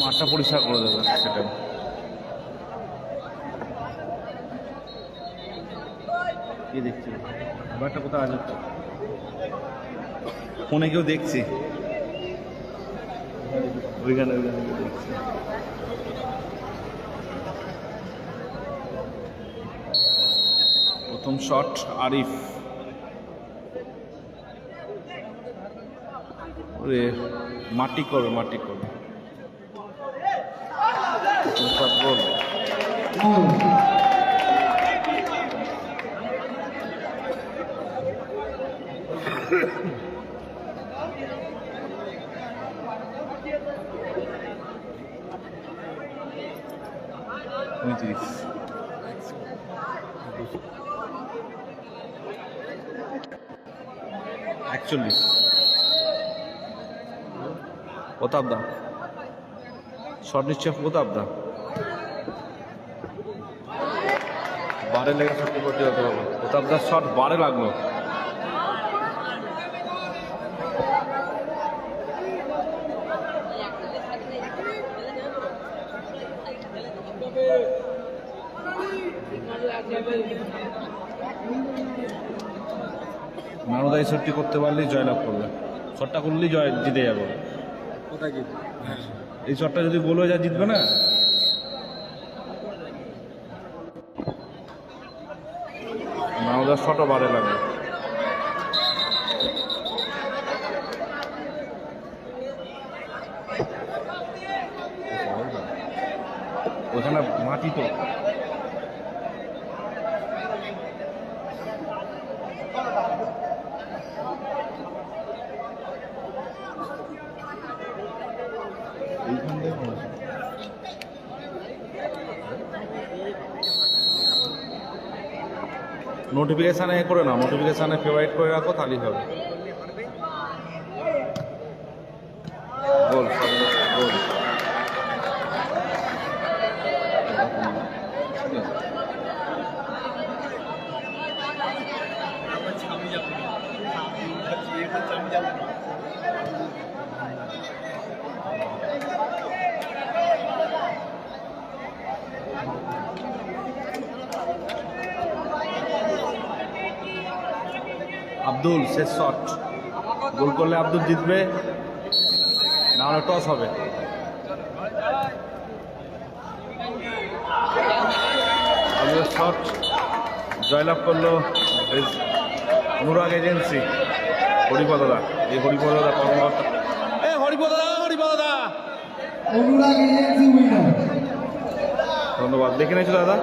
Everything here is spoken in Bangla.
মাঠটা পরিষ্কার করে দেবে। সেটা কি দেখছি? ব্যাটটা কোথায় আছে? তো ফোনে কেউ দেখছি? ওইখানে ওইখানে দেখছি। প্রথম শট আরিফ। ওরে মাটি করবে মাটি করবে shot গোল একচল্লিশ। প্রতাপ দা শট নিচ্ছে প্রতাপ বারে লেগে শট করতে হতে হবে। প্রতাপ দার শট বারে লাগল। নারদা এই শটটি করতে পারলেই জয়লাভ করবে। শটটা করলেই জয় জিতে যাবে। এই শটটা যদি গোল হয়ে যায় জিতবে না? নারদার শটও বারে লাগে ওখানে মাটি তো। নোটিফিকেশানে এ করে না নোটিফিকেশানে ফেভারিট করে রাখো তাহলেই হবে। গোল গোল আব্দুল শেষ শট গোল করলে আব্দুল জিতবে না হলে টস হবে। শট জয়লাভ করল অনুরাগ এজেন্সি হরিপদদা এই হরিপদদা কর্মকর্তা এ ধন্যবাদ। দেখে নিয়েছো দাদা?